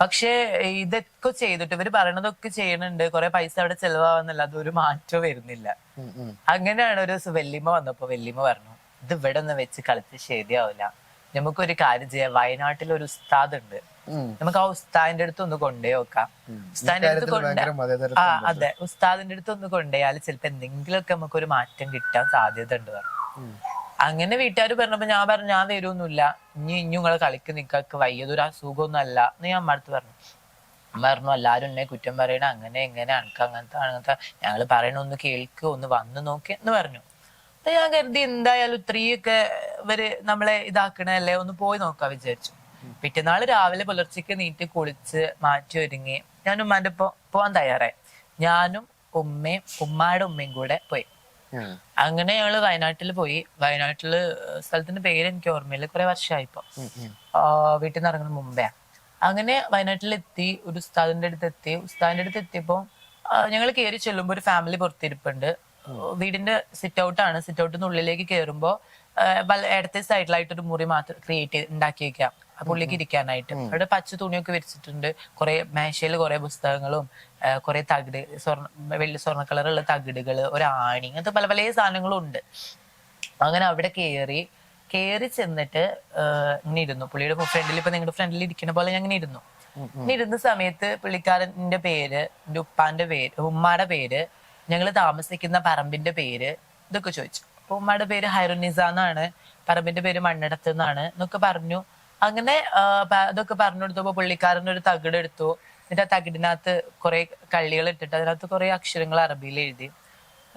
പക്ഷേ ഇതൊക്കെ ചെയ്തിട്ട് ഇവർ പറയണതൊക്കെ ചെയ്യണുണ്ട്. കുറെ പൈസ അവിടെ ചെലവാകുന്നില്ല അതൊരു മാറ്റം വരുന്നില്ല. അങ്ങനെയാണ് ഒരു ദിവസം വെല്ലിമ്മ വന്നപ്പോ വെല്ലിമ്മ പറഞ്ഞു ഇത് ഇവിടെ ഒന്ന് വെച്ച് കളിച്ച് ശരിയാവില്ല നമുക്കൊരു കാര്യം ചെയ്യാം. വയനാട്ടിൽ ഒരു ഉസ്താദ് ഉണ്ട് നമുക്ക് ആ ഉസ്താദിന്റെ അടുത്ത് ഒന്ന് കൊണ്ടേ നോക്കാം. ഉസ്താദിന്റെ അടുത്ത് കൊണ്ട് ആ അതെ. ഉസ്താദിന്റെ അടുത്ത് ഒന്ന് കൊണ്ടേയാൽ ചിലപ്പോ എന്തെങ്കിലുമൊക്കെ നമുക്ക് ഒരു മാറ്റം കിട്ടാൻ സാധ്യത ഉണ്ട് പറഞ്ഞു. അങ്ങനെ വീട്ടുകാർ പറഞ്ഞപ്പോ ഞാൻ പറഞ്ഞു ഞാൻ വരുമൊന്നുമില്ല ഇനി ഇനി നിങ്ങളെ കളിക്ക് നിക്കക്ക് വയ്യതൊരു അസുഖമൊന്നും അല്ല എന്ന് ഞാൻ അമ്മടുത്ത് പറഞ്ഞു. പറഞ്ഞു എല്ലാരും എന്നെ കുറ്റം പറയണ അങ്ങനെ എങ്ങനെ അനക്ക് അങ്ങനത്തെ അങ്ങനത്തെ. ഞങ്ങൾ പറയണ ഒന്ന് കേൾക്ക് ഒന്ന് വന്ന് നോക്കി എന്ന് പറഞ്ഞു. അപ്പൊ ഞാൻ കരുതി എന്തായാലും ഇത്രയൊക്കെ ഇവർ നമ്മളെ ഇതാക്കണല്ലേ ഒന്ന് പോയി നോക്കാ വിചാരിച്ചു. പിറ്റന്നാൾ രാവിലെ പുലർച്ചയ്ക്ക് നീറ്റ് കുളിച്ച് മാറ്റി ഒരുങ്ങി ഞാൻ ഉമ്മാന്റെ പോവാൻ തയ്യാറായി. ഞാനും ഉമ്മയും ഉമ്മായുടെ ഉമ്മയും കൂടെ പോയി. അങ്ങനെ ഞങ്ങൾ വയനാട്ടിൽ പോയി. വയനാട്ടിൽ സ്ഥലത്തിന്റെ പേര് എനിക്ക് ഓർമ്മയില്ല. കുറെ വർഷമായി ഇപ്പൊ ഉം, ഉം. ആ, വീട്ടിൽ നിന്ന് ഇറങ്ങുന്ന മുമ്പേ. അങ്ങനെ വയനാട്ടിലെത്തി ഒരു ഉസ്താദിന്റെ അടുത്ത് എത്തി. ഉസ്താദിന്റെ അടുത്ത് എത്തിയപ്പോ ഞങ്ങൾ കയറി ചെല്ലുമ്പോ ഒരു ഫാമിലി പുറത്തിരിപ്പുണ്ട്. വീടിന്റെ സിറ്റ് ഔട്ട് ആണ്. സിറ്റ് ഔട്ടിന് ഉള്ളിലേക്ക് കയറുമ്പോ ഇടത്തെ സൈഡിലായിട്ട് ഒരു മുറി മാത്രം ക്രിയേറ്റ് ചെയ്ത് ഉണ്ടാക്കി വെക്കാം പുള്ളിക്ക് ഇരിക്കാനായിട്ട് അവിടെ പച്ച തുണിയൊക്കെ വിരിച്ചിട്ടുണ്ട്. കുറെ മേശയിൽ കുറെ പുസ്തകങ്ങളും കുറെ തകിട് സ്വർണ വെള്ളി സ്വർണ കളറുള്ള തകിടുകൾ ഒരു ആണി അങ്ങനത്തെ പല പല സാധനങ്ങളും ഉണ്ട്. അങ്ങനെ അവിടെ കയറി കയറി ചെന്നിട്ട് ഇങ്ങനെ ഇരുന്നു. പുള്ളിയുടെ ഫ്രണ്ടിൽ ഇപ്പൊ നിങ്ങളുടെ ഫ്രണ്ടിൽ ഇരിക്കുന്ന പോലെ ഞാൻ ഇങ്ങനെ ഇരുന്നു. ഇരുന്ന സമയത്ത് പുള്ളിക്കാരന്റെ പേര് എന്റെ ഉപ്പാന്റെ പേര് ഉമ്മാടെ പേര് ഞങ്ങൾ താമസിക്കുന്ന പറമ്പിന്റെ പേര് ഇതൊക്കെ ചോദിച്ചു. അപ്പൊ ഉമ്മയുടെ പേര് ഹൈറുനിസ എന്നാണ് പറമ്പിന്റെ പേര് മണ്ണിടത്ത് എന്നാണ് എന്നൊക്കെ പറഞ്ഞു. അങ്ങനെ അതൊക്കെ പറഞ്ഞു കൊടുത്തപ്പോ പുള്ളിക്കാരൻ ഒരു തകിടെടുത്തു എന്നിട്ട് ആ തകിടിനകത്ത് കുറെ കള്ളികൾ ഇട്ടിട്ട് അതിനകത്ത് കുറെ അക്ഷരങ്ങൾ അറബിയിൽ എഴുതി.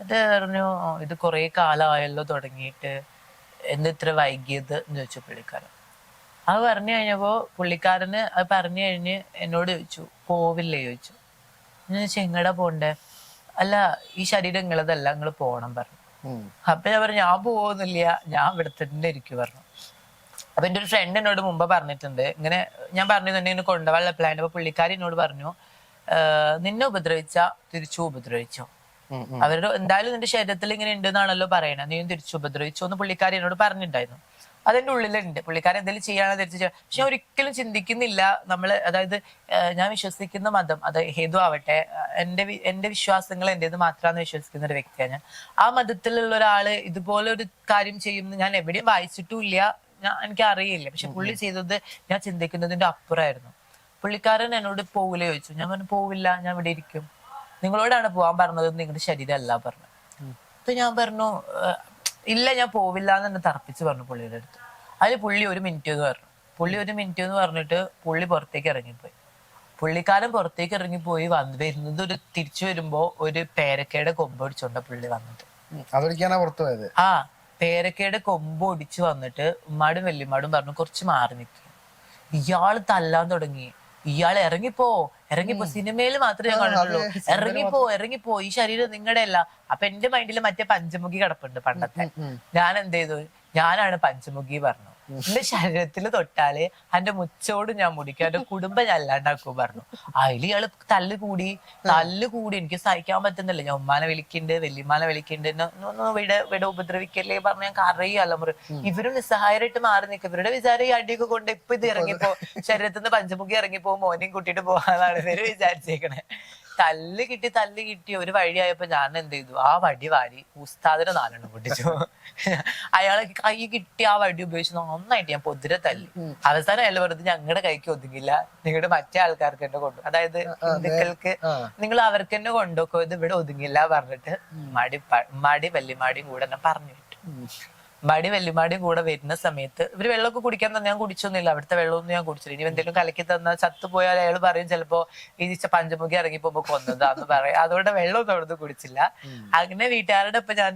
അത് പറഞ്ഞു ഇത് കുറെ കാലമായല്ലോ തുടങ്ങിയിട്ട്. എന്ത് ഇത്ര വൈകിയത്? എന്ന് ചോദിച്ചു പുള്ളിക്കാരൻ. അത് പറഞ്ഞു കഴിഞ്ഞപ്പോ പുള്ളിക്കാരന് അത് പറഞ്ഞു കഴിഞ്ഞ് എന്നോട് ചോദിച്ചു പോവില്ലേ? ചോദിച്ചു. ഞാൻ എങ്ങടാ പോണ്ടേ? അല്ല ഈ ശരീരം നിങ്ങളതല്ല നിങ്ങൾ പോണം പറഞ്ഞു. അപ്പൊ ഞാൻ പറഞ്ഞു ഞാൻ പോവുന്നില്ല ഞാൻ ഇവിടെ തന്നെ ഇരിക്കും പറഞ്ഞു. അപ്പൊ എന്റെ ഒരു ഫ്രണ്ട് എന്നോട് മുമ്പ് പറഞ്ഞിട്ടുണ്ട്. ഇങ്ങനെ ഞാൻ പറഞ്ഞു തന്നെ ഇങ്ങനെ കൊണ്ടുപോകാനുള്ള പ്ലാൻ അപ്പൊ പുള്ളിക്കാരി എന്നോട് പറഞ്ഞു നിന്നെ ഉപദ്രവിച്ച തിരിച്ചു ഉപദ്രവിച്ചോ. അവരുടെ എന്തായാലും നിന്റെ ശരീരത്തിൽ ഇങ്ങനെ ഉണ്ട് എന്നാണല്ലോ പറയണത് നീ തിരിച്ചു ഉപദ്രവിച്ചു എന്ന് പുള്ളിക്കാരി എന്നോട് പറഞ്ഞിട്ടുണ്ടായിരുന്നു. അതെന്റെ ഉള്ളിലുണ്ട്. പുള്ളിക്കാരൻ എന്തെങ്കിലും ചെയ്യാനോ തിരിച്ചു ചെയ്യാം. പക്ഷെ ഞാൻ ഒരിക്കലും ചിന്തിക്കുന്നില്ല. നമ്മൾ അതായത് ഞാൻ വിശ്വസിക്കുന്ന മതം അത് ഹേതു ആവട്ടെ എന്റെ എന്റെ വിശ്വാസങ്ങൾ എന്റേത് മാത്രമാണ് വിശ്വസിക്കുന്ന ഒരു വ്യക്തിയാണ് ഞാൻ. ആ മതത്തിലുള്ള ഒരാൾ ഇതുപോലെ ഒരു കാര്യം ചെയ്യുമെന്ന് ഞാൻ എവിടെയും വായിച്ചിട്ടുമില്ല ഞാൻ എനിക്ക് അറിയില്ല. പക്ഷെ പുള്ളി ചെയ്തത് ഞാൻ ചിന്തിക്കുന്നതിന്റെ അപ്പുറമായിരുന്നു. പുള്ളിക്കാരൻ എന്നോട് പോകില്ല ചോദിച്ചു. ഞാൻ പറഞ്ഞു പോവില്ല ഞാൻ ഇവിടെ ഇരിക്കും. നിങ്ങളോടാണ് പോവാൻ പറഞ്ഞത് നിങ്ങളുടെ ശരീരമല്ല പറഞ്ഞു. അപ്പൊ ഞാൻ പറഞ്ഞു ഇല്ല ഞാൻ പോവില്ല എന്ന് എന്നെ തറപ്പിച്ച് പറഞ്ഞു പുള്ളിയുടെ അടുത്ത്. അതിൽ പുള്ളി ഒരു മിനിറ്റ് എന്ന് പറഞ്ഞു. പുള്ളി ഒരു മിനിറ്റ് എന്ന് പറഞ്ഞിട്ട് പുള്ളി പുറത്തേക്ക് ഇറങ്ങിപ്പോയി. പുള്ളിക്കാരൻ പുറത്തേക്ക് ഇറങ്ങിപ്പോയി വന്ന് വരുന്നത് ഒരു തിരിച്ചു വരുമ്പോ ഒരു പേരക്കയുടെ കൊമ്പ് ഒടിച്ചോണ്ട പുള്ളി വന്നത് ആ. പേരക്കയുടെ കൊമ്പ് ഒടിച്ചു വന്നിട്ട് ഉമ്മാടും വല്യമ്മാടും പറഞ്ഞു കുറച്ച് മാറി നിൽക്കും ഇയാൾ തല്ലാൻ തുടങ്ങി. ഇയാൾ ഇറങ്ങിപ്പോ. ഇറങ്ങിപ്പോ. സിനിമയിൽ മാത്രമേ ഞാൻ കണ്ടിട്ടുള്ളൂ ഇറങ്ങിപ്പോ ഇറങ്ങിപ്പോ. ഈ ശരീരം നിങ്ങളുടെ അല്ല. അപ്പൊ എന്റെ മൈൻഡിൽ മറ്റേ പഞ്ചമുഖി കിടപ്പുണ്ട് പണ്ടത്തെ. ഞാൻ എന്ത് ചെയ്തു? ഞാനാണ് പഞ്ചമുഖി പറഞ്ഞു എന്റെ ശരീരത്തിൽ തൊട്ടാൽ എന്റെ മുച്ചോട് ഞാൻ മുടിക്കും. എന്റെ കുടുംബം ഞാൻ അല്ലാണ്ടാക്കും പറഞ്ഞു. അതിൽ ഇയാൾ തല്ല് കൂടി തല്ല് കൂടി. എനിക്ക് സഹിക്കാൻ പറ്റുന്നില്ല. ഞാൻ ഉമ്മാനെ വിളിക്കുന്നുണ്ട് വല്യമ്മാനെ വിളിക്കുന്നുണ്ട് ഇവിടെ ഇവിടെ ഉപദ്രവിക്കല്ലേ പറഞ്ഞു ഞാൻ കറിയല്ല മുറി. ഇവരും നിസ്സഹായരായിട്ട് മാറി നിൽക്കും ഇവരുടെ വിചാരം ഈ അടിയൊക്കെ കൊണ്ട് ഇപ്പൊ ഇത് ഇറങ്ങിപ്പോ ശരീരത്തിൽ നിന്ന് പഞ്ചമുഖി ഇറങ്ങിപ്പോ മോനെയും കൂട്ടിയിട്ട് പോകാന്നാണ് ഇവർ വിചാരിച്ചേക്കണേ. തല്ല് കിട്ടി തല്ല് കിട്ടി ഒരു വഴിയായപ്പോ ഞാൻ എന്ത് ചെയ്തു? ആ വടി വാരി ഉസ്താദിനെ നാലെണ്ണം പൊട്ടിച്ചു. അയാളെ കൈ കിട്ടി ആ വടി ഉപയോഗിച്ച് നന്നായിട്ട് ഞാൻ പൊതിരെ തല്ലി. അവസാനം അയാൾ വെറുതെ ഞങ്ങളുടെ കൈക്ക് ഒതുങ്ങില്ല. നിങ്ങളുടെ മറ്റേ ആൾക്കാർക്ക് തന്നെ കൊണ്ടു അതായത് ഹിന്ദുക്കൾക്ക്. നിങ്ങൾ അവർക്ക് തന്നെ കൊണ്ടുപോക്കോ ഇത് ഇവിടെ ഒതുങ്ങില്ല പറഞ്ഞിട്ട് മടി മടി വല്യമാടിയും കൂടെ എന്നെ പറഞ്ഞു വിട്ടു. മടി വല്യമാടിയും കൂടെ വരുന്ന സമയത്ത് ഇവർ വെള്ളമൊക്കെ കുടിക്കാൻ തന്നെ ഞാൻ കുടിച്ചൊന്നുമില്ല. അവിടുത്തെ വെള്ളമൊന്നും ഞാൻ കുടിച്ചില്ല. ഇനി എന്തെങ്കിലും കലക്കി തന്നാൽ ചത്തുപോയാൽ അയാൾ പറയും ചിലപ്പോ ഈ പഞ്ചമുഖി പഞ്ചമുഖി പോകുമ്പോ കൊന്നതാന്ന് പറയും. അതുകൊണ്ട് വെള്ളമൊന്നും അവിടുന്ന് കുടിച്ചില്ല. അങ്ങനെ വീട്ടുകാരുടെ ഒപ്പം ഞാൻ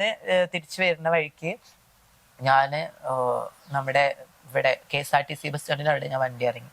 തിരിച്ചു വരുന്ന വഴിക്ക് ഞാൻ നമ്മുടെ ഇവിടെ K S R T C bus സ്റ്റാൻഡിന്റെ അവിടെ ഞാൻ വണ്ടി ഇറങ്ങി.